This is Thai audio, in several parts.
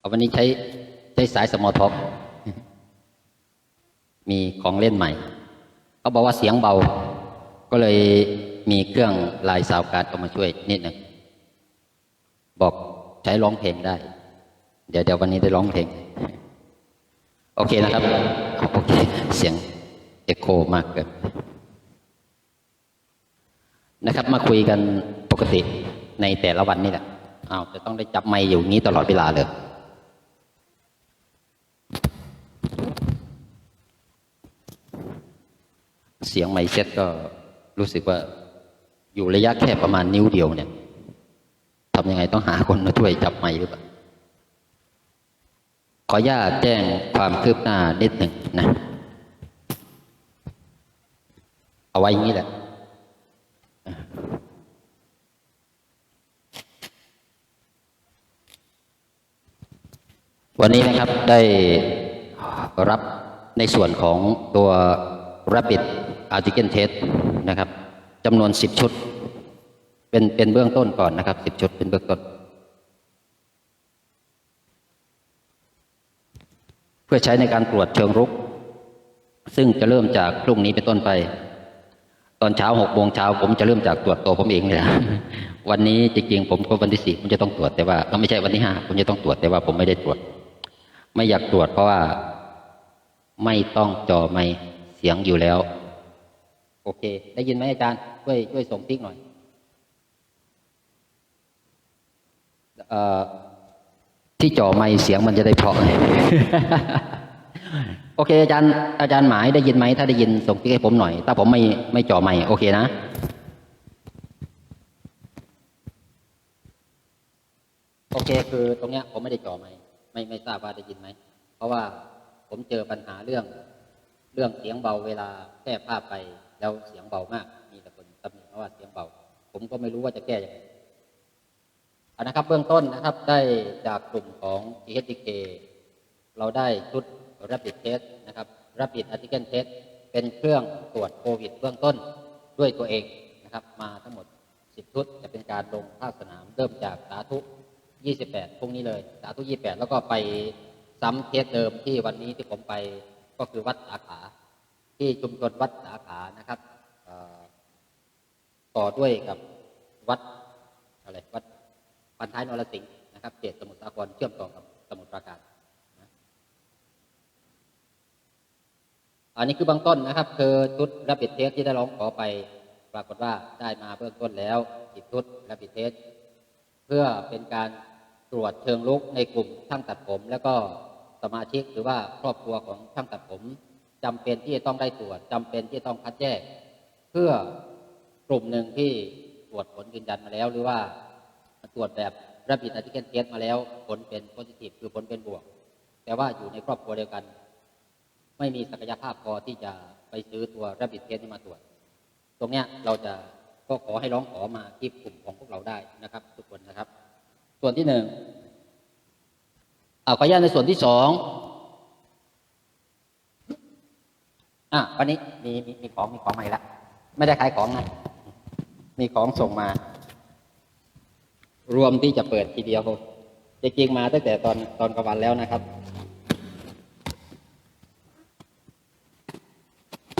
เอาวันนี้ใช้ใช้สายสมอท็อกมีของเล่นใหม่เขาบอกว่าเสียงเบา ก็เลยมีเครื่องลายสาวการ์ดเข้ามาช่วยนิดหนึ่งบอกใช้ร้องเพลงได้ เดี๋ยวเดี๋ยววันนี้ได้ร้องเพลง โอเคนะครับ โอเค เสียงเอ็โคมากเกินนะครับ มาคุยกันปกติในแต่ละวันนี่แหละอ้าวจะต้องได้จับไมค์อยู่นี้ตลอดเวลาเลย เสียงไมค์เซ็ตก็รู้สึกว่าอยู่ระยะแค่ประมาณนิ้วเดียวเนี่ยทำยังไงต้องหาคนมาช่วยจับไมหรือเปล่าขออนุญาตแจ้งความคืบหน้านิดหนึ่งนะ เอาไว้อย่างนี้แหละ วันนี้นะครับได้รับในส่วนของตัว Rapid Antigen Test นะครับจำนวน10ชุด เป็นเป็นเบื้องต้นก่อนนะครับ10ชุดเป็นเบื้องต้น เพื่อใช้ในการตรวจเชิงรุก ซึ่งจะเริ่มจากพรุ่งนี้เป็นต้นไป ตอนเช้าหกโมงเช้าผมจะเริ่มจากตรวจตัวผมเองเลยนะวันนี้จริงๆผมก็วันที่สี่ผมจะต้องตรวจแต่ว่าก็ไม่ใช่วันที่ห้าผมจะต้องตรวจแต่ว่าผมไม่ได้ตรวจ ไม่อยากตรวจเพราะว่าไม่ต้องจอไม่เสียงอยู่แล้ว โอเค ได้ยินไหมอาจารย์ ช่วยช่วยส่งติ๊กหน่อยเอ่อที่จ่อไม่เสียงมันจะได้เพราะโอเค อาจารย์อาจารย์หมายได้ยินไหมถ้าได้ยินส่งติ๊กให้ผมหน่อย ถ้าผมไม่ไม่จ่อไม่โอเคนะโอเค คือตรงเนี้ยผมไม่ได้จ่อไมค์ไม่ไม่ทราบว่าได้ยินไหม เพราะว่าผมเจอปัญหาเรื่อง เรื่องเสียงเบาเวลาแก้ภาพไป แล้วเสียงเบามาก มีแต่คนตำหนิว่าเสียงเบา ผมก็ไม่รู้ว่าจะแก้ยังไงเอานะครับเบื้องต้นนะครับได้จากกลุ่มของ GHDK เราได้ชุด Rapid Test นะครับ Rapid Antigen Test เป็นเครื่องตรวจโควิดเบื้องต้นด้วยตัวเองนะครับ มาทั้งหมด 10 ชุด จะเป็นการลงภาคสนามเริ่มจากสาธุ 28 พรุ่งนี้เลย สาธุ 28 แล้วก็ไปซ้ำเคสเดิมที่วันนี้ที่ผมไปก็คือวัดสาขา ที่ชุมชนวัดสาขานะครับต่อด้วยกับวัดอะไรวัดปันท้ายนรสิงห์นะครับเขตสมุทรสาครเชื่อมต่อกับสมุทรปราการอันนี้คือบื้องต้นนะครับ คือชุดรับผิดเทสที่ได้ร้องขอไป ปรากฏว่าได้มาเบื้องต้นแล้วสิบชุดรับผิดเทสเพื่อเป็นการตรวจเชิงลุกในกลุ่มช่างตัดผม แล้วก็สมาชิกหรือว่าครอบครัวของช่างตัดผม จำเป็นที่จะต้องได้ตรวจจำเป็นที่จะต้องคัดแยก เพื่อกลุ่มหนึ่งที่ตรวจผลยืนยันมาแล้ว หรือว่าตรวจแบบรับผิดอัติเกนเทสมาแล้ว ผลเป็นโพซิทีฟคือผลเป็นบวก แต่ว่าอยู่ในครอบครัวเดียวกัน ไม่มีศักยภาพพอที่จะไปซื้อตัวรับผิดเทสนี้มาตรวจ ตรงเนี้ยเราจะก็ขอให้ร้องขอมาที่กลุ่มของพวกเราได้นะครับ ทุกคนนะครับ ส่วนที่หนึ่งเอาขออนุญาตในส่วนที่สอง อะวันนี้มีมีมีของมีของใหม่ละไม่ได้ขายของนะมีของส่งมา รวมที่จะเปิดทีเดียวจริงมาตั้งแต่ตอนตอนกลางวันแล้วนะครับ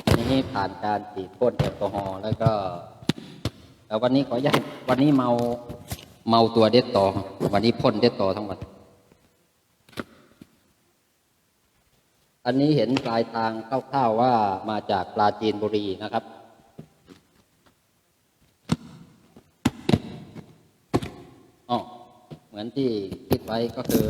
อันนี้ผ่านการฉีดพ่นแอลกอฮอล์แล้วก็แต่วันนี้ขออนุญาตวันนี้เมาเมาตัวเด็ดต่อ วันนี้พ่นเด็ดต่อทั้งหมด อันนี้เห็นปลายทางคร่าวๆว่ามาจากปลาจีนบุรีนะครับ อ๋อ เหมือนที่คิดไว้ก็คือ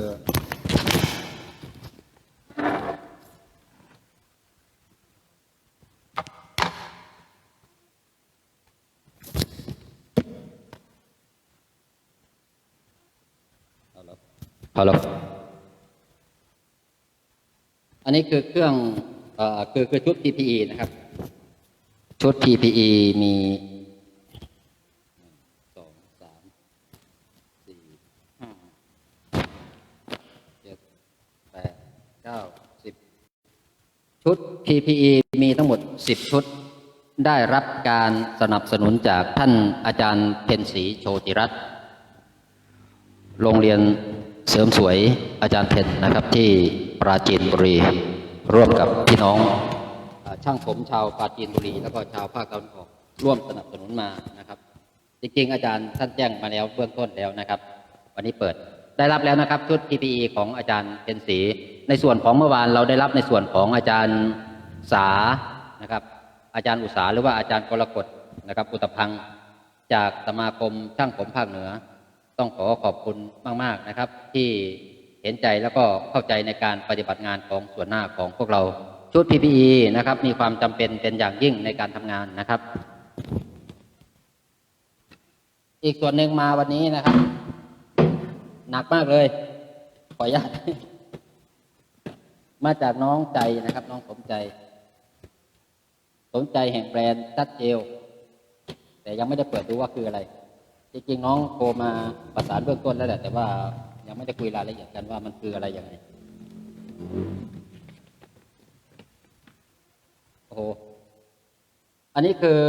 ฮัลโหลฮัลโหลอั นนี้คือเครื่องเอ่อคือคือชุด PPE นะครับ ชุด PPE มีสองสามสี่ห้าเจ็ดแปดเก้าสิบชุด PPE มีทั้งหมดสิบชุด ได้รับการสนับสนุนจากท่านอาจารย์เพ็ญศรีโชติรัตน์โรงเรียน เสริมสวยอาจารย์เพนนะครับที่ปราจีนบุรี ร่วมกับพี่น้องช่างผมชาวปราจีนบุรี แล้วก็ชาวภาคตะวันออกร่วมสนับสนุนมานะครับ จริงๆ อาจารย์ท่านแจ้งมาแล้วเบื้องต้นแล้วนะครับ วันนี้เปิดได้รับแล้วนะครับชุด PPE ของอาจารย์เป็นสี ในส่วนของเมื่อวานเราได้รับในส่วนของอาจารย์สานะครับ อาจารย์อุษาหรือว่าอาจารย์กรกฎนะครับอุตพังจากสมาคมช่างผมภาคเหนือ ต้องขอขอบคุณมาก ๆนะครับ ที่เห็นใจแล้วก็เข้าใจในการปฏิบัติงานของส่วนหน้าของพวกเราชุด PPE นะครับ มีความจำเป็นเป็นอย่างยิ่งในการทำงานนะครับ อีกส่วนหนึ่งมาวันนี้นะครับ หนักมากเลย ขออนุญาตมาจากน้องใจนะครับ น้องสมใจ สมใจแห่งแบรนด์ตัดเจลแต่ยังไม่ได้เปิดดูว่าคืออะไร จริงๆน้องโทรมาประสานเบื้องต้นแล้วแหละแต่ว่ายังไม่ได้คุยรายละเอียดกันว่ามันคืออะไรยังไงโอ้โหอันนี้คือ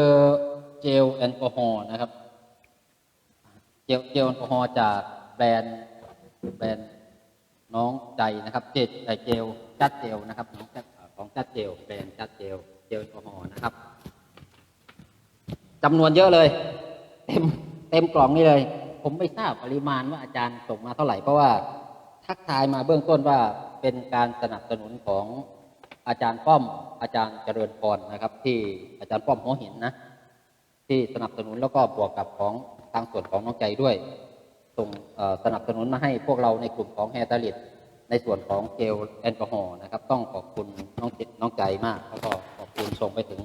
เจลแอลกอฮอล์นะครับ เจลเจลแอลกอฮอล์จากแบรนด์แบรนด์น้องใจนะครับ เจลเอ่เจลจัดเจลนะครับน้องจัดของจัดเจลแบรนด์จัดเจลเจลแอลกอฮอล์นะครับจำนวนเยอะเลย เต็ม เต็มกล่องนี่เลย ผมไม่ทราบปริมาณว่าอาจารย์ส่งมาเท่าไหร่ เพราะว่าทักทายมาเบื้องต้นว่าเป็นการสนับสนุนของอาจารย์ป้อมอาจารย์เจริญพรนะครับ ที่อาจารย์ป้อมหัวหินนะ ที่สนับสนุนแล้วก็บวกกับของทางส่วนของน้องใจด้วย ส่งสนับสนุนมาให้พวกเราในกลุ่มของแฮตาลิดในส่วนของเจลแอลกอฮอล์นะครับ ต้องขอบคุณน้องจิตน้องใจมากแล้วก็ขอบคุณส่งไปถึง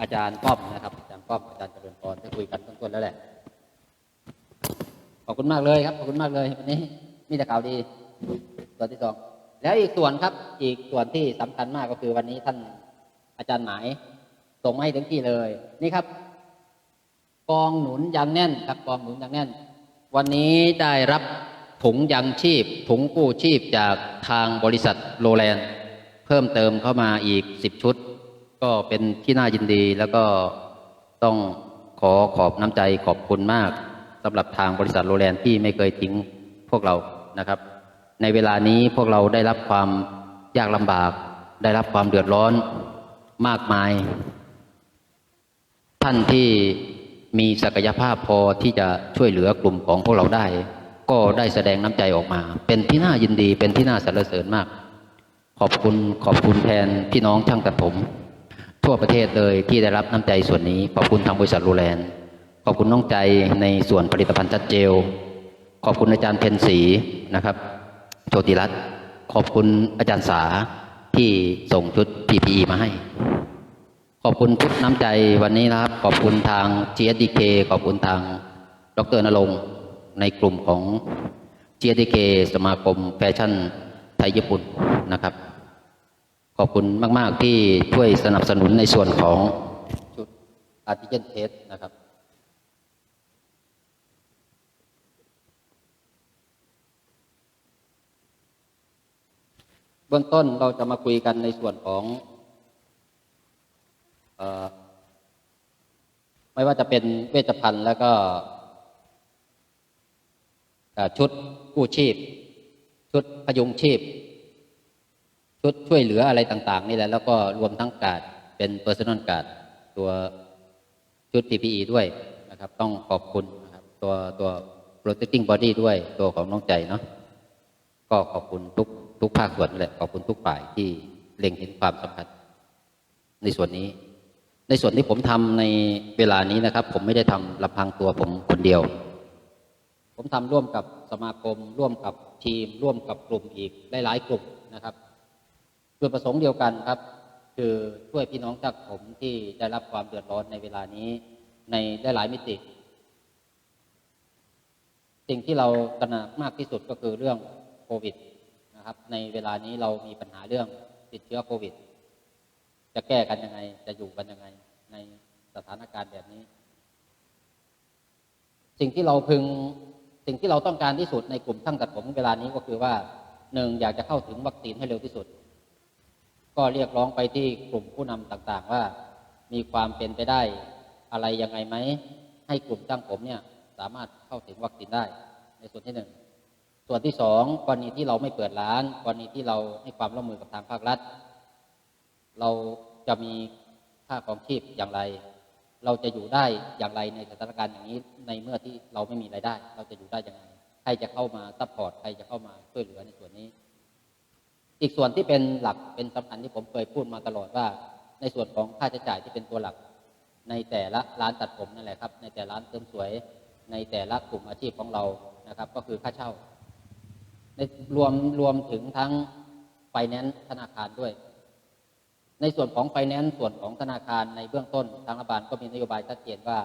อาจารย์ป้อมนะครับ อาจารย์ป้อมอาจารย์เจริญพรที่คุยกันต้นๆแล้วแหละ ขอบคุณมากเลยครับขอบคุณมากเลยวันนี้มีแต่ข่าวดีส่วนที่สองแล้วอีกส่วนครับ อีกส่วนที่สำคัญมากก็คือวันนี้ท่านอาจารย์หมายส่งมาให้ถึงที่เลยนี่ครับ กองหนุนยางแน่นครับกองหนุนยางแน่น วันนี้ได้รับถุงยางชีพ ถุงกู้ชีพจากทางบริษัทโรแลนด์เพิ่มเติมเข้ามาอีกสิบชุด ก็เป็นที่น่ายินดีแล้วก็ต้องขอขอบน้ำใจขอบคุณมาก สำหรับทางบริษัทโรแลนด์ที่ไม่เคยทิ้งพวกเรานะครับ ในเวลานี้พวกเราได้รับความยากลำบาก ได้รับความเดือดร้อนมากมาย ท่านที่มีศักยภาพพอที่จะช่วยเหลือกลุ่มของพวกเราได้ ก็ได้แสดงน้ำใจออกมา เป็นที่น่ายินดีเป็นที่น่าสรรเสริญมาก ขอบคุณขอบคุณแทนพี่น้องช่างตัดผม ทั่วประเทศเลยที่ได้รับน้ำใจส่วนนี้ ขอบคุณทางบริษัทโรแลนด์ ขอบคุณน้องใจในส่วนผลิตภัณฑ์จัดเจล ขอบคุณอาจารย์เพนสีนะครับโชติรัตน์ขอบคุณอาจารย์สาที่ส่งชุด PPE มาให้ ขอบคุณทุกน้ำใจวันนี้นะครับ ขอบคุณทาง GSDK ขอบคุณทางดรนรงค์ในกลุ่มของ GSDK สมาคมแฟชั่นไทยญี่ปุ่นนะครับ ขอบคุณมาก ๆ ที่ช่วยสนับสนุนในส่วนของชุดอาร์ติเจนเทสนะครับ บื้องต้นเราจะมาคุยกันในส่วนของออไม่ว่าจะเป็นเวชภัณฑ์แล้วก็ชุดกู้ชีพ ชุดพยุงชีพ ชุดช่วยเหลืออะไรต่าง ๆ นี่แหละแล้วก็รวมทั้งการดเป็น personal การ์ดตัวชุด PPE ด้วยนะครับ ต้องขอบคุณนะครับตัวตัว protecting body ด้วยตัวของน้องใจเนาะก็ขอบคุณทุก ทุกภาคส่วนกันแหละขอบคุณทุกฝ่ายที่เล็งเห็นความสำคัญในส่วนนี้ ในส่วนที่ผมทำในเวลานี้นะครับ ผมไม่ได้ทำลำพังตัวผมคนเดียว ผมทำร่วมกับสมาคม ร่วมกับทีม ร่วมกับกลุ่มอีกหลายๆกลุ่มนะครับจุดประสงค์เดียวกันครับ คือช่วยพี่น้องจากผมที่ได้รับความเดือดร้อนในเวลานี้ในหลายๆมิติ สิ่งที่เราตระหนักมากที่สุดก็คือเรื่องโควิด นะครับ ในเวลานี้เรามีปัญหาเรื่องติดเชื้อโควิด จะแก้กันยังไง จะอยู่กันยังไง ในสถานการณ์แบบนี้ สิ่งที่เราพึงสิ่งที่เราต้องการที่สุดในกลุ่มช่างตัดผมเวลานี้ก็คือว่าหนึ่งอยากจะเข้าถึงวัคซีนให้เร็วที่สุด ก็เรียกร้องไปที่กลุ่มผู้นำต่างๆ ว่ามีความเป็นไปได้อะไรยังไงไหมให้กลุ่มช่างผมเนี่ยสามารถเข้าถึงวัคซีนได้ในส่วนที่หนึ่ง ส่วนที่สองกรณีที่เราไม่เปิดร้าน กรณีที่เราให้ความร่วมมือกับทางภาครัฐ เราจะมีค่าของชีพอย่างไร เราจะอยู่ได้อย่างไรในสถานการณ์อย่างนี้ ในเมื่อที่เราไม่มีรายได้ เราจะอยู่ได้อยังไงใครจะเข้ามาซัพพอร์ตใครจะเข้ามาช่วยเหลือในส่วนนี้ อีกส่วนที่เป็นหลักเป็นสำคัญที่ผมเคยพูดมาตลอดว่า ในส่วนของค่าใช้จ่ายที่เป็นตัวหลัก ในแต่ละร้านตัดผมนั่นแหละครับ ในแต่ละร้านเสริมสวย ในแต่ละกลุ่มอาชีพของเรานะครับ ก็คือค่าเช่า ในรวมรวมถึงทั้งไฟแนนซ์ธนาคารด้วย ในส่วนของไฟแนนซ์ส่วนของธนาคารในเบื้องต้นทางรัฐบาลก็มีนโยบายชัดเจนว่า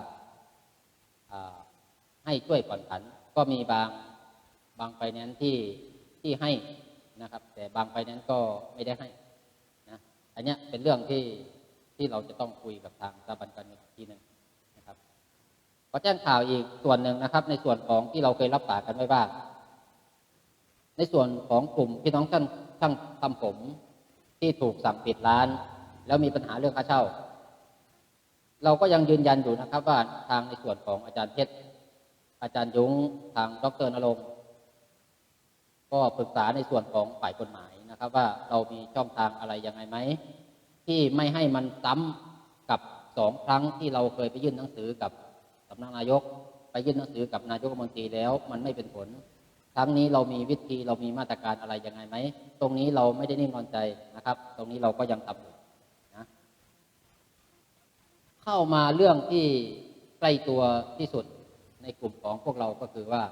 ให้ช่วยผ่อนผันก็มีบางบางไฟแนนซ์ที่ที่ให้นะครับ แต่บางไฟแนนซ์ก็ไม่ได้ให้นะอันนี้เป็นเรื่องที่ที่เราจะต้องคุยกับทางสถาบันการเงินอีกทีหนึ่งนะครับขอแจ้งข่าวอีกส่วนหนึ่งนะครับ ในส่วนของที่เราเคยรับปากกันไว้ว่า ในส่วนของกลุ่มพี่น้องช่างช่างทำผมที่ถูกสั่งปิดร้าน แล้วมีปัญหาเรื่องค่าเช่า เราก็ยังยืนยันอยู่นะครับว่าทางในส่วนของอาจารย์เพชรอาจารย์ยุ้งทางดรนรงค์ก็ปรึกษาในส่วนของฝ่ายกฎหมายนะครับ ว่าเรามีช่องทางอะไรยังไงไหมที่ไม่ให้มันซ้ำกับสองครั้งที่เราเคยไปยื่นหนังสือกับสำนักนายก ไปยื่นหนังสือกับนายกรัฐมนตรีแล้ว มันไม่เป็นผล ครั้งนี้เรามีวิธีเรามีมาตรการอะไรยังไงไหม ตรงนี้เราไม่ได้นิ่งนอนใจนะครับ ตรงนี้เราก็ยังทำอยู่นะเข้ามาเรื่องที่ใกล้ตัวที่สุดในกลุ่มของพวกเราก็คือว่า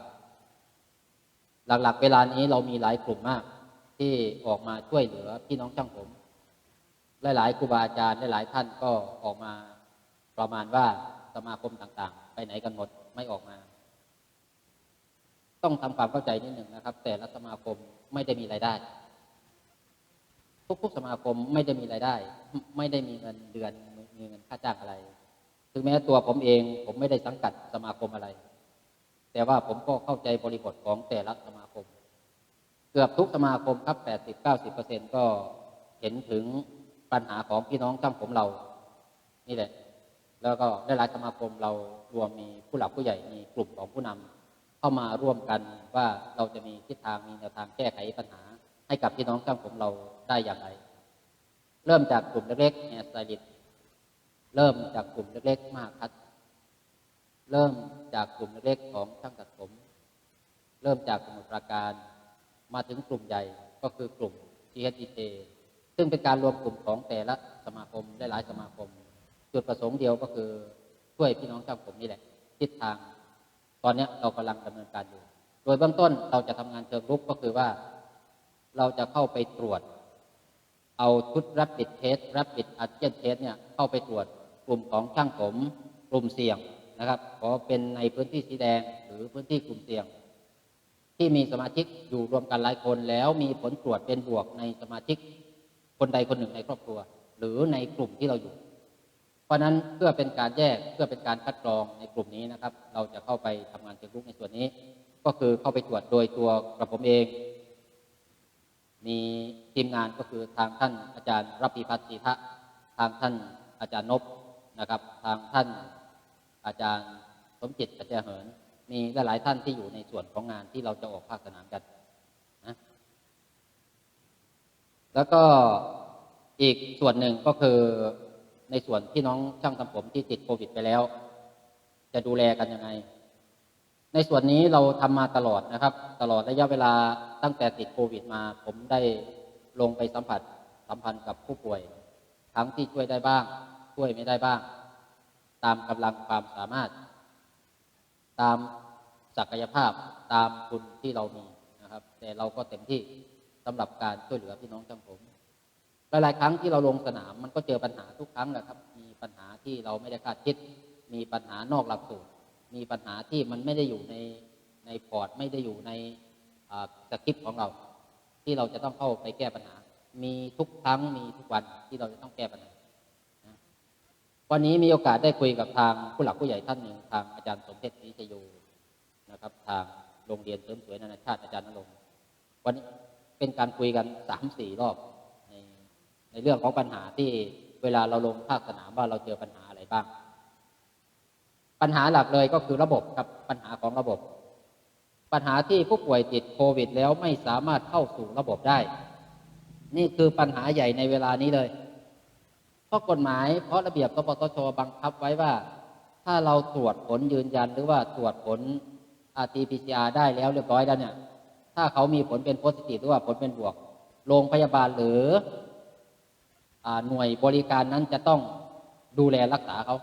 หลักๆ เวลานี้เรามีหลายกลุ่มมาก ที่ออกมาช่วยเหลือพี่น้องช่างผม หลายๆครูบาอาจารย์หลายๆท่านก็ออกมาประมาณว่าสมาคมต่างๆ ไปไหนกันหมดไม่ออกมา ต้องทำความเข้าใจนิดหนึ่งนะครับ แต่ละสมาคมไม่ได้มีรายได้ ทุกๆสมาคมไม่ได้มีรายได้ ไม่ได้มีเงินเดือนมีเงินค่าจ้างอะไร ถึงแม้ตัวผมเอง ผมไม่ได้สังกัดสมาคมอะไร แต่ว่าผมก็เข้าใจบริบทของแต่ละสมาคม เกือบทุกสมาคมครับ80-90%ก็เห็นถึงปัญหาของพี่น้องช่างผมเรา นี่แหละ แล้วก็หลายๆสมาคมเรารวมมีผู้หลักผู้ใหญ่มีกลุ่มของผู้นำ เข้ามาร่วมกันว่าเราจะมีทิศทางมีแนวทางแก้ไขปัญหา ให้กับพี่น้องช่างผมเราได้อย่างไร เริ่มจากกลุ่มเล็กๆแอสไตลิต์เริ่มจากกลุ่มเล็กๆมากคัดเริ่มจากกลุ่มเล็กๆของช่างตัดผม เริ่มจากสมุทรปราการมาถึงกลุ่มใหญ่ก็คือกลุ่ม GHDK ซึ่งเป็นการรวมกลุ่มของแต่ละสมาคมหลายๆสมาคม จุดประสงค์เดียวก็คือช่วยพี่น้องช่างผมนี่แหละทิศทาง ตอนนี้เรากำลังดำเนินการอยู่ โดยเบื้องต้นเราจะทำงานเชิงรุกก็คือว่า เราจะเข้าไปตรวจ เอาชุดรับปิดเทสรับปิดอัดเจนเทสเนี่ยเข้าไปตรวจกลุ่มของช่างผมกลุ่มเสี่ยงนะครับขอเป็นในพื้นที่สีแดงหรือพื้นที่กลุ่มเสี่ยง ที่มีสมาชิกอยู่รวมกันหลายคนแล้วมีผลตรวจเป็นบวกในสมาชิกคนใดคนหนึ่งในครอบครัว หรือในกลุ่มที่เราอยู่ เพราะนั้นเพื่อเป็นการแยกเพื่อเป็นการคัดกรองในกลุ่มนี้นะครับ เราจะเข้าไปทำงานเชิงรุกในส่วนนี้ ก็คือเข้าไปตรวจโดยตัวกระผมเอง มีทีมงานก็คือทางท่านอาจารย์รับปีพัฒน์ศรีทะทางท่านอาจารย์นบนะครับ ทางท่านอาจารย์สมจิตอาจารย์เหิน มีหลายๆท่านที่อยู่ในส่วนของงานที่เราจะออกภาคสนามกันนะแล้วก็อีกส่วนหนึ่งก็คือ ในส่วนพี่น้องช่างทำผมที่ติดโควิดไปแล้ว จะดูแลกันยังไง ในส่วนนี้เราทำมาตลอดนะครับ ตลอดระยะเวลาตั้งแต่ติดโควิดมา ผมได้ลงไปสัมผัสสัมพันธ์กับผู้ป่วย ทั้งที่ช่วยได้บ้าง ช่วยไม่ได้บ้าง ตามกำลังความสามารถ ตามศักยภาพตามทุนที่เรามีนะครับ แต่เราก็เต็มที่สำหรับการช่วยเหลือพี่น้องช่างผม หลายๆครั้งที่เราลงสนามมันก็เจอปัญหาทุกครั้งแหละครับ มีปัญหาที่เราไม่ได้คาดคิด มีปัญหานอกหลักสูตร มีปัญหาที่มันไม่ได้อยู่ในในพอร์ตไม่ได้อยู่ในสคริปต์ของเรา ที่เราจะต้องเข้าไปแก้ปัญหา มีทุกครั้งมีทุกวันที่เราจะต้องแก้ปัญหาวันนี้มีโอกาสได้คุยกับทางผู้หลักผู้ใหญ่ท่านหนึ่งทางอาจารย์สมเพชรศรีชโยนะครับ ทางโรงเรียนเสริมสวยนานาชาติอาจารย์นรงค์วันนี้เป็นการคุยกันสามสี่รอบ เรื่องของปัญหาที่เวลาเราลงภาคสนามว่าเราเจอปัญหาอะไรบ้าง ปัญหาหลักเลยก็คือระบบครับปัญหาของระบบ ปัญหาที่ผู้ป่วยติดโควิด แล้วไม่สามารถเข้าสู่ระบบได้ นี่คือปัญหาใหญ่ในเวลานี้เลย เพราะกฎหมายเพราะระเบียบกปตชบังคับไว้ว่า ถ้าเราตรวจผลยืนยันหรือว่าตรวจผล RT-PCR ได้แล้วเรียบร้อยแล้วเนี่ย ถ้าเขามีผลเป็นโพสิทีฟหรือว่าผลเป็นบวก โรงพยาบาลหรือ หน่วยบริการนั้นจะต้องดูแลรักษาเขา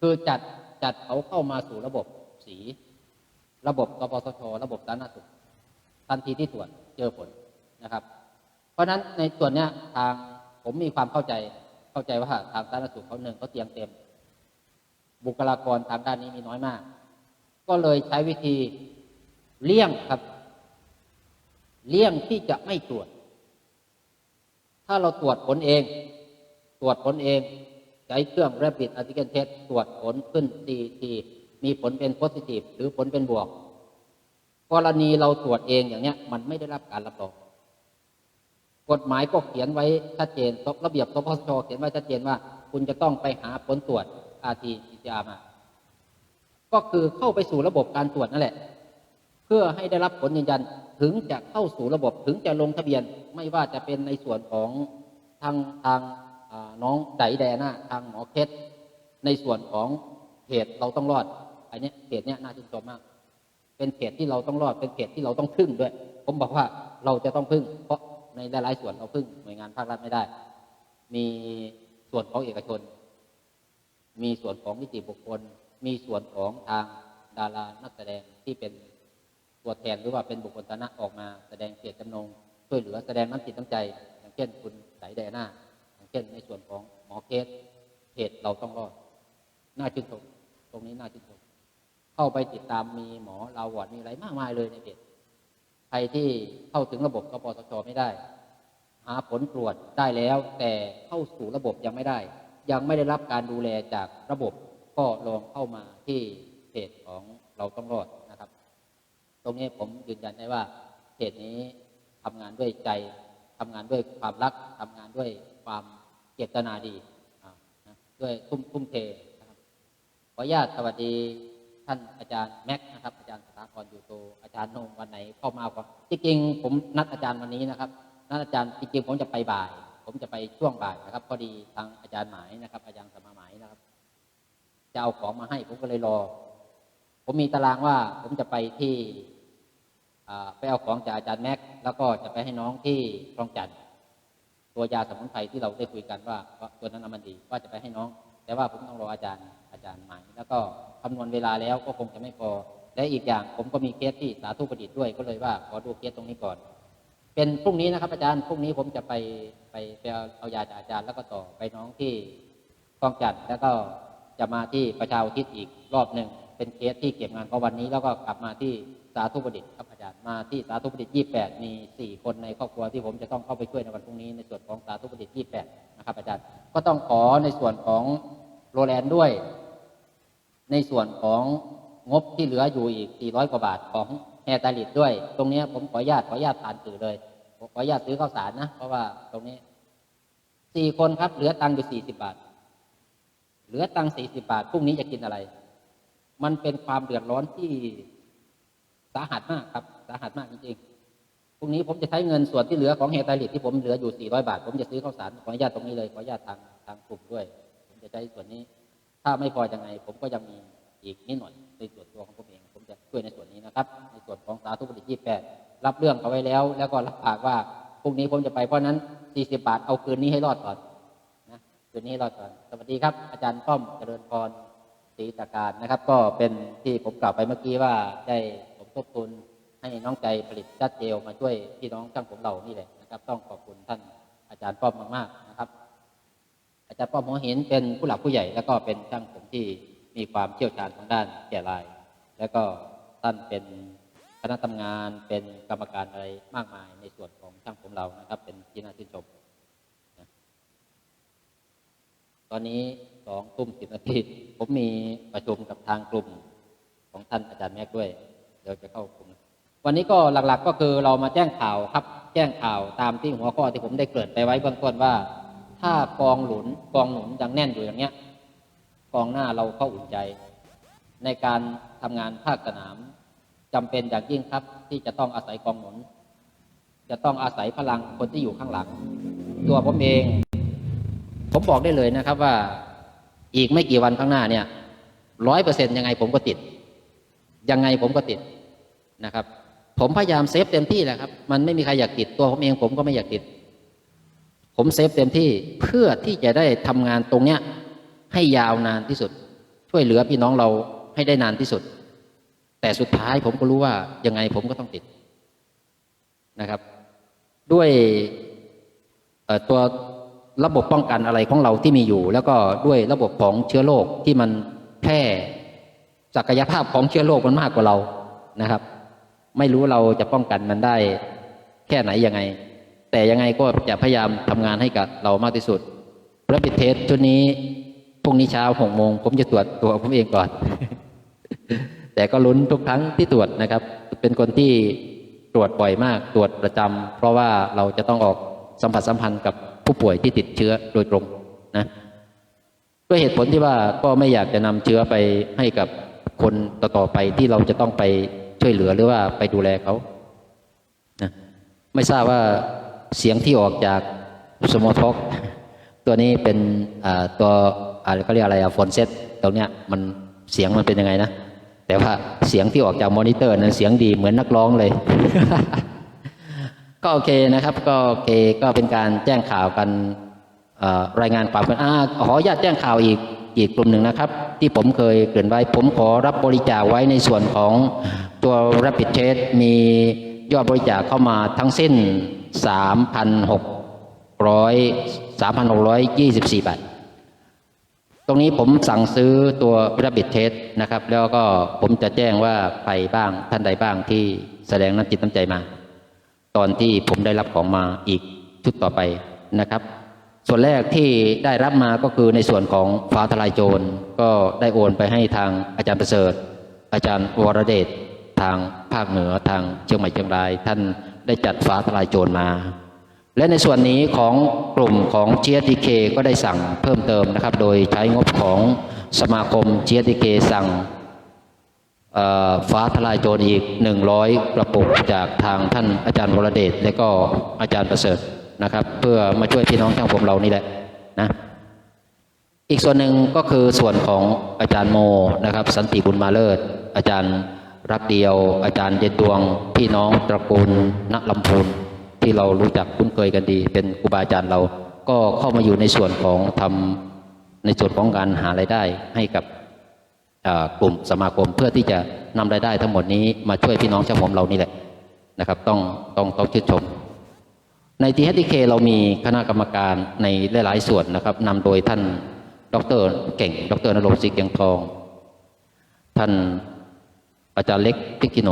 คือจัดจัดเขาเข้ามาสู่ระบบสี ระบบกปสชระบบสาธารณสุขทันทีที่ตรวจเจอผลนะครับ เพราะฉะนั้นในส่วนเนี้ยทางผมมีความเข้าใจเข้าใจว่าทางสาธารณสุขเขาหนึ่งเขาเตรียมเต็ม บุคลากรทางด้านนี้มีน้อยมาก ก็เลยใช้วิธีเลี่ยงครับ เลี่ยงที่จะไม่ตรวจ ถ้าเราตรวจผลเอง ตรวจผลเอง ใช้เครื่อง Rapid Antigen Test ตรวจผลขึ้น CT มีผลเป็น positive หรือผลเป็นบวก กรณีเราตรวจเองอย่างเนี้ย มันไม่ได้รับการรับรองกฎหมายก็เขียนไว้ชัดเจนระเบียบสพชเขียนไว้ชัดเจนว่า คุณจะต้องไปหาผลตรวจ RT-PCR มา ก็คือเข้าไปสู่ระบบการตรวจนั่นแหละ เพื่อให้ได้รับผลยืนยันถึงจะเข้าสู่ระบบถึงจะลงทะเบียน ไม่ว่าจะเป็นในส่วนของทางทางน้องไดแดน่าทางหมอเคสในส่วนของเพจเราต้องรอดอันนี้เพจเนี้ยน่าชื่นชมมาก เป็นเพจที่เราต้องรอด เป็นเพจที่เราต้องพึ่งด้วย ผมบอกว่าเราจะต้องพึ่ง เพราะในหลายๆส่วนเราพึ่งหน่วยงานภาครัฐไม่ได้ มีส่วนของเอกชน มีส่วนของนิติบุคคล มีส่วนของทางดารานักแสดงที่เป็นตัวแทนหรือว่าเป็นบุคคลฐานะออกมาแสดงเจตจำนง ช่วยเหลือแสดงน้ำจิตน้ำใจ อย่างเช่นคุณไดแดน่าอย่างเช่นในส่วนของหมอเคสเพจเราต้องรอดน่าชื่นชมตรงนี้น่าชื่นชมเข้าไปติดตามมีหมอลาวอดมีอะไรมากมายเลยในเพจใครที่เข้าถึงระบบกปสชไม่ได้ หาผลตรวจได้แล้ว แต่เข้าสู่ระบบยังไม่ได้ ยังไม่ได้รับการดูแลจากระบบ ก็ลองเข้ามาที่เพจของเราต้องรอดนะครับ ตรงนี้ผมยืนยันได้ว่าเพจนี้ ทำงานด้วยใจทำงานด้วยความรักทำงานด้วยความเจตนาดีด้วยทุ่มทุ่มเทนะครับขออนุญาตสวัสดีท่านอาจารย์แม็กซ์นะครับ อาจารย์สถาพรอยู่โตอาจารย์นงวันไหนเข้ามาครับจริงๆผมนัดอาจารย์วันนี้นะครับนัดอาจารย์จริงๆผมจะไปบ่าย ผมจะไปช่วงบ่ายนะครับพอดีทางอาจารย์หมายนะครับ อาจารย์สมาหมายนะครับจะเอาของมาให้ผมก็เลยรอ ผมมีตารางว่าผมจะไปที่ไปเอาของจากอาจารย์แม็กซ์ แล้วก็จะไปให้น้องที่คลองจันทน์ตัวยาสมุนไพรที่เราได้คุยกันว่าตัวนั้นนะมันดีว่าจะไปให้น้อง แต่ว่าผมต้องรออาจารย์อาจารย์ใหม่แล้วก็คำนวณเวลาแล้วก็คงจะไม่พอ และอีกอย่างผมก็มีเคสที่สาธุประดิษฐ์ด้วยก็เลยว่าขอดูเคสตรงนี้ก่อน เป็นพรุ่งนี้นะครับ อาจารย์พรุ่งนี้ผมจะไปไปไปเอายาจากอาจารย์แล้วก็ต่อไปน้องที่คลองจันทน์แล้วก็จะมาที่ประชาอุทิศอีกรอบหนึ่งเป็นเคสที่เก็บงานขอวันนี้แล้วก็กลับมาที่าธุประดิษฐ์ครับอาจารย์มาที่สาธุประดิษฐ์ 28 มีสี่คนในครอบครัวที่ผมจะต้องเข้าไปช่วยในวันพรุ่งนี้ในส่วนของสาธุประดิษฐ์ 28 นะครับอาจารย์ก็ต้องขอในส่วนของโรแลนด์ด้วย ในส่วนของงบที่เหลืออยู่อีก 400 กว่าบาทของแฮตาลิดด้วย ตรงนี้ผมขออนุญาตขออนุญาตผ่านสื่อเลยผมขออนุญาตซื้อข้าวสารนะ เพราะว่าตรงนี้สี่คนครับ เหลือตังค์อยู่ 40 บาท เหลือตังค์40 บาทพรุ่งนี้จะกินอะไร มันเป็นความเดือดร้อนที่ สาหัสมากครับ สาหัสมากจริงๆพรุ่งนี้ผมจะใช้เงินส่วนที่เหลือของแฮตาลิดที่ผมเหลืออยู่ 400 บาท ผมจะซื้อข้าวสารขออนุญาตตรงนี้เลยขออนุญาตทางทางกลุ่มด้วย ผมจะใช้ส่วนนี้ ถ้าไม่พอยังไง ผมก็ยังมีอีกนิดหน่อยในส่วนตัวของผมเอง ผมจะช่วยในส่วนนี้นะครับ ในส่วนของสาธุบริยี่แปดรับเรื่องเขาไว้แล้ว แล้วก็รับปากว่าพรุ่งนี้ผมจะไปเพราะนั้น 40 บาทเอาคืนนี้ให้รอดก่อนนะคืนนี้ให้รอดก่อนสวัสดีครับ อาจารย์ป้อมเจริญพรศรีตาการนะครับ ก็เป็นที่ผมกล่าวไปเมื่อกี้ว่าได้ บทุนให้น้องใจผลิตจัดเจลมาช่วยพี่น้องช่างผมเรานี่แหละนะครับ ต้องขอบคุณท่านอาจารย์ป้อมมากๆนะครับ อาจารย์ป้อมหมอเห็นเป็นผู้หลักผู้ใหญ่ แล้วก็เป็นช่างผมที่มีความเชี่ยวชาญทางด้านแก่ลาย แล้วก็ท่านเป็นคณะทำงานเป็นกรรมการอะไรมากมายในส่วนของช่างผมเรานะครับ เป็นที่น่าชื่นชมนะตอนนี้สองทุ่มสิบนาทีผมมีประชุมกับทางกลุ่มของท่านอาจารย์แม็กด้วย ดี๋ยวจะเข้ากลุ่มวันนี้ก็หลักๆก็คือเรามาแจ้งข่าวครับ แจ้งข่าวตามที่หัวข้อที่ผมได้เกริ่นไปไว้เบื้องต้นว่า ถ้ากองหนุนกองหนุนยังแน่นอยู่อย่างเงี้ยกองหน้าเราเข้าอุ่นใจ ในการทำงานภาคสนามจำเป็นอย่างยิ่งครับ ที่จะต้องอาศัยกองหนุน จะต้องอาศัยพลังคนที่อยู่ข้างหลัง ตัวผมเอง ผมบอกได้เลยนะครับว่าอีกไม่กี่วันข้างหน้าเนี่ยร้อยเปอร์เซ็นยังไงผมก็ติด ยังไงผมก็ติด นะครับ ผมพยายามเซฟเต็มที่แหละครับ มันไม่มีใครอยากติดตัวผมเองผมก็ไม่อยากติด ผมเซฟเต็มที่เพื่อที่จะได้ทำงานตรงเนี้ยให้ยาวนานที่สุด ช่วยเหลือพี่น้องเราให้ได้นานที่สุด แต่สุดท้ายผมก็รู้ว่ายังไงผมก็ต้องติดนะครับ ด้วยตัวระบบป้องกันอะไรของเราที่มีอยู่ แล้วก็ด้วยระบบของเชื้อโรคที่มันแพร่ศักยภาพของเชื้อโรคมันมากกว่าเรานะครับ ไม่รู้เราจะป้องกันมันได้ แค่ไหนยังไง แต่ยังไงก็จะพยายามทำงานให้กับเรามากที่สุดรับผิดเทสชุดนี้พรุ่งนี้เช้าหกโมงผมจะตรวจตัวผมเองก่อน แต่ก็ลุ้นทุกครั้งที่ตรวจนะครับ เป็นคนที่ตรวจบ่อยมากตรวจประจำเพราะว่าเราจะต้องออกสัมผัสสัมพันธ์กับผู้ป่วยที่ติดเชื้อโดยตรงนะด้วยเหตุผลที่ว่าก็ไม่อยากจะนำเชื้อไปให้กับคนต่อๆไปที่เราจะต้องไป ช่วยเหลือหรือว่าไปดูแลเขานะไม่ทราบว่าเสียงที่ออกจากสมอท็อกตัวนี้เป็นอ่าตัวอะไรเขาเรียกอะไรอะฟอนเซตตรงเนี้ยมันเสียงมันเป็นยังไงนะ แต่ว่าเสียงที่ออกจากมอนิเตอร์นั้นเสียงดีเหมือนนักร้องเลย ก็โอเคนะครับ ก็โอเคก็เป็นการแจ้งข่าวกันเอ่อรายงานความเป็นอ่าขออนุญาตแจ้งข่าวอีก อีกกลุ่มหนึ่งนะครับ ที่ผมเคยเกริ่นไว้ ผมขอรับบริจาคไว้ในส่วนของตัว Rapid Test มียอดบริจาคเข้ามาทั้งสิ้น 3,600 3,624 บาท ตรงนี้ผมสั่งซื้อตัว Rabbit Test นะครับ แล้วก็ผมจะแจ้งว่าใครบ้างท่านใดบ้างที่แสดงน้ำจิตน้ำใจมา ตอนที่ผมได้รับของมาอีกชุดต่อไปนะครับ ส่วนแรกที่ได้รับมาก็คือในส่วนของฟ้าทลายโจรก็ได้โอนไปให้ทางอาจารย์ประเสริฐ อาจารย์วรเดชทางภาคเหนือทางเชียงใหม่เชียงราย ท่านได้จัดฟ้าทลายโจรมา และในส่วนนี้ของกลุ่มของ GSTK ก็ได้สั่งเพิ่มเติมนะครับ โดยใช้งบของสมาคม GSTK สั่งเอ่อฟ้าทลายโจรอีก 100 กระปุกจากทางท่านอาจารย์วรเดชและก็อาจารย์ประเสริฐ นะครับ เพื่อมาช่วยพี่น้องช่างผมเรานี่แหละนะอีกส่วนหนึ่งก็คือส่วนของอาจารย์โมนะครับ สันติบุญมาเลิศ อาจารย์รักเดียว อาจารย์เย็นดวง พี่น้องตระกูลณลำพูนที่เรารู้จักคุ้นเคยกันดี เป็นครูบาอาจารย์เรา ก็เข้ามาอยู่ในส่วนของทำในส่วนของการหารายได้ให้กับกลุ่มสมาคมเพื่อที่จะนำรายได้ทั้งหมดนี้มาช่วยพี่น้องชาวผมเรานี่แหละนะครับ ต้องต้องต้องชื่นชม ในทีเอทีเคเรามีคณะกรรมการในหลาย ๆ ส่วนนะครับนำโดยท่านดรเก่ง ดรนรงค์ศรีเกียงทอง ท่านอาจารย์เล็กพิกิโน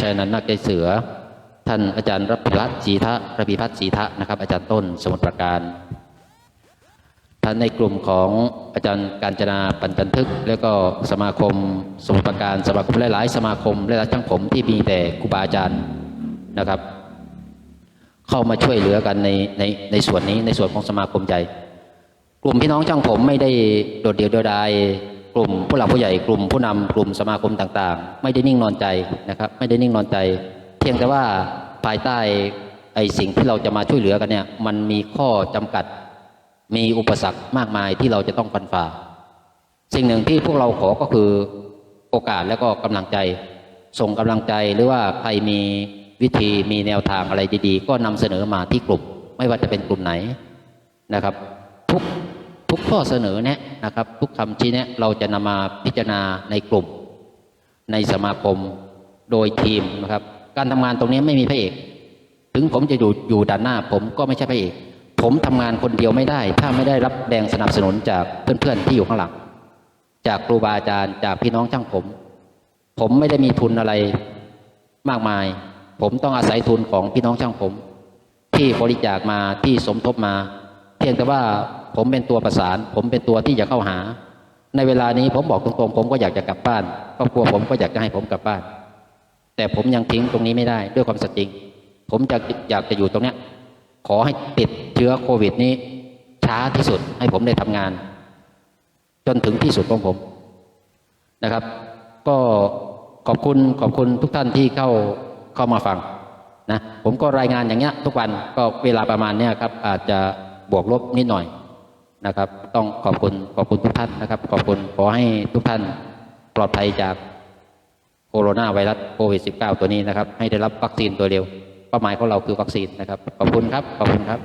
ชัยนันท์นาคใจเสือ ท่านอาจารย์รพิพัฒน์ศรีทะรพิพัฒน์ศรีทะนะครับ อาจารย์ต้นสมุทรปราการ ท่านในกลุ่มของอาจารย์การจนาปัญจันทึก แล้วก็สมาคมสมุทรปราการสมาคมหลาย ๆ สมาคมหลายๆช่างผมที่มีแต่ครูบาอาจารย์นะครับ เข้ามาช่วยเหลือกันในในในส่วนนี้ในส่วนของสมาคมใหญ่กลุ่มพี่น้องช่างผมไม่ได้โดดเดี่ยวโดดดายกลุ่มผู้หลักผู้ใหญ่กลุ่มผู้นำกลุ่มสมาคมต่างๆ ไม่ได้นิ่งนอนใจนะครับ ไม่ได้นิ่งนอนใจ เพียงแต่ว่าภายใต้ไอ้สิ่งที่เราจะมาช่วยเหลือกันเนี่ย มันมีข้อจำกัด มีอุปสรรคมากมายที่เราจะต้องฟันฝ่า สิ่งหนึ่งที่พวกเราขอก็คือโอกาสแล้วก็กำลังใจ ส่งกำลังใจหรือว่าใครมี วิธีมีแนวทางอะไรดีๆ ก็นำเสนอมาที่กลุ่ม ไม่ว่าจะเป็นกลุ่มไหนนะครับ ทุกทุกข้อเสนอแนะนะครับ ทุกคำชี้แนะเราจะนำมาพิจารณาในกลุ่ม ในสมาคมโดยทีมนะครับ การทำงานตรงนี้ไม่มีพระเอก ถึงผมจะอยู่อยู่ด้านหน้า ผมก็ไม่ใช่พระเอก ผมทำงานคนเดียวไม่ได้ ถ้าไม่ได้รับแรงสนับสนุนจากเพื่อนๆที่อยู่ข้างหลังจากครูบาอาจารย์จากพี่น้องช่างผม ผมไม่ได้มีทุนอะไรมากมาย ผมต้องอาศัยทุนของพี่น้องช่างผม ที่บริจาคมาที่สมทบมา เพียงแต่ว่าผมเป็นตัวประสาน ผมเป็นตัวที่จะเข้าหา ในเวลานี้ผมบอกตรงๆผมก็อยากจะกลับบ้านครอบครัวผมก็อยากจะให้ผมกลับบ้าน แต่ผมยังทิ้งตรงนี้ไม่ได้ด้วยความสัตย์จริง ผมจะอยากจะอยู่ตรงเนี้ยขอให้ติดเชื้อโควิดนี้ ช้าที่สุดให้ผมได้ทำงาน จนถึงที่สุดของผมนะครับ ก็ขอบคุณขอบคุณทุกท่านที่เข้า เข้ามาฟังนะผมก็รายงานอย่างเงี้ยทุกวันก็เวลาประมาณเนี้ยครับอาจจะบวกลบนิดหน่อยนะครับ ต้องขอบคุณขอบคุณทุกท่านนะครับ ขอบคุณขอให้ทุกท่านปลอดภัยจากโคโรนาไวรัสโควิด -19 ตัวนี้นะครับ ให้ได้รับวัคซีนตัวเร็วเป้าหมายของเราคือวัคซีนนะครับ ขอบคุณครับ ขอบคุณครับ